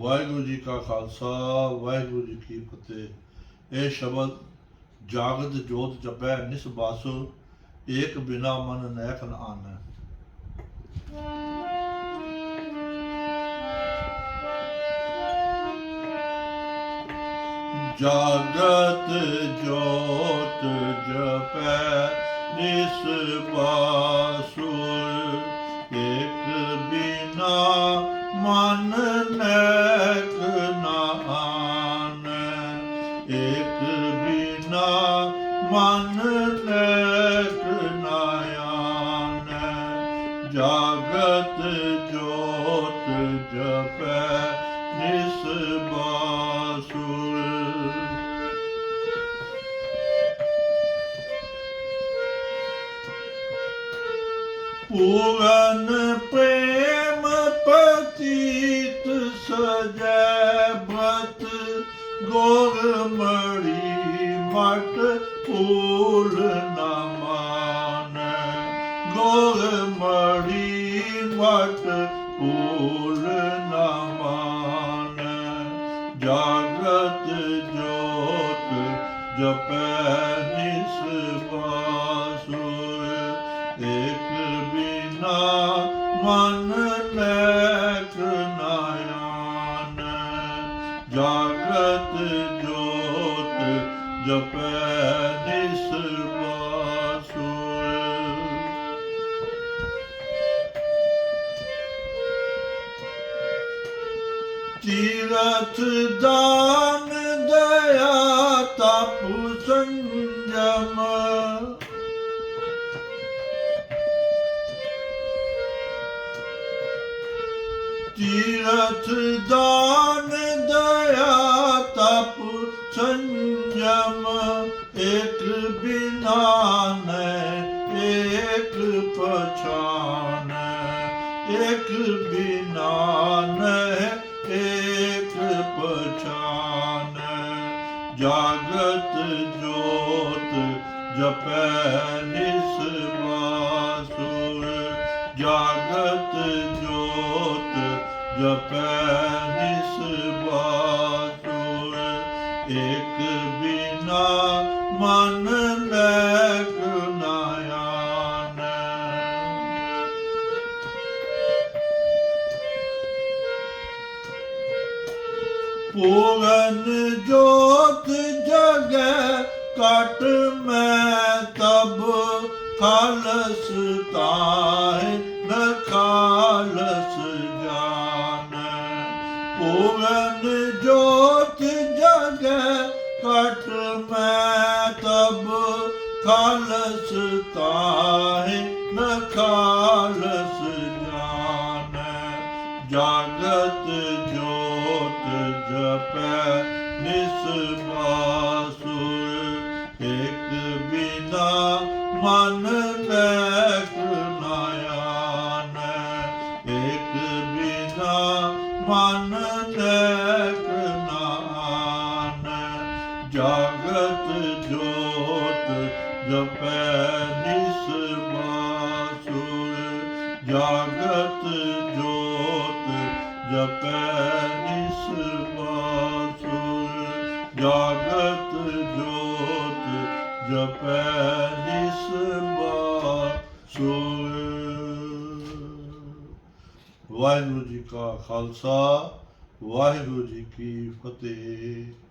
ਵਾਹਿਗੁਰੂ ਜੀ ਕਾ ਖਾਲਸਾ, ਵਾਹਿਗੁਰੂ ਜੀ ਕੀ ਫਤਿਹ। ਇਹ ਸ਼ਬਦ ਜਾਗਤ ਜੋਤ ਜਪੈ ਨਿਸ ਬਾਸੁ, ਏਕ ਬਿਨਾ ਮਨ ਨੈਕ ਆਨੈ। ਜਾਗਤ ਜੋਤ ਜਪੈ ਨਿਸ ਬਾਸੁ ਏਕ ਬਿਨਾ ਮਨ ਨੈਕ ਨ ਜਾਗਤ ਜੋਤ ਜਪੈ ਨਿਸ ਬਾਸੁਰ। ਪੂਰਨ ਪ੍ਰੇਮ ਮੜੀ ਮਟ ਫੂਲ ਨਾ ਮਾਨੈ ਗੋਰ ਮੜੀ ਮਟ ਫੂਲ ਨਾ ਮਾਨੈ ਜਾਗਤ ਜੋਤ ਜਪੈ ਨਿਸ ਬਾਸੁਰ zafer sırbasul Tiratı dağını daya tapu sancama. Tiratı dağını daya ਸੰਜਮ ਇਕ ਬਿਨਾ ਨੈ ਇਕ ਪਛਾਨ। ਇਕ ਬਿਨਾ ਨੈ ਇਕ ਪਛਾਨ। ਜਾਗਤ ਜੋਤ ਜਪੈ ਨਿਸ ਜਾਗਤ ਜੋਤ ਜਪੈ ਨਿਸ ਇਕ ਬਿਨਾ ਮਨ ਲੈਕ ਨਾਇਆਨ ਪੂਰਨ ਜੋਤ ਜਗੈ ਕਟ ਮੈਂ ਤਬ ਖਾਲਸ ਤਾਹਿ ਨ ਖਾਲਸ ਜਾਨ ਪੂਰਨ ਕਟ ਮੈਂ ਤਬ ਖਾਲਸ ਤਾਹਿ ਨ ਖਾਲਸ ਜਾਨ ਜਾਗਤ ਜੋਤ ਜਪੈ, ਨਿਸ ਬਾਸੁਰ। ਇਕ ਬਿਨਾ ਮਨ ਲੈਕ ਨਾਇਆਨ ਇਕ ਬਿਨਾ ਮਨ ਜਾਗਤ ਜੋਤ ਜਪੈ ਨਿਸ ਜਾਗਤ ਜੋਤ ਜਪੈ ਨਿਸ ਜਾਗਤ ਜੋਤ ਜਪੈ ਨਿਸ ਵਾਹਿਗੁਰੂ ਜੀ ਕਾ ਖਾਲਸਾ, ਵਾਹਿਗੁਰੂ ਜੀ ਕੀ ਫਤਿਹ।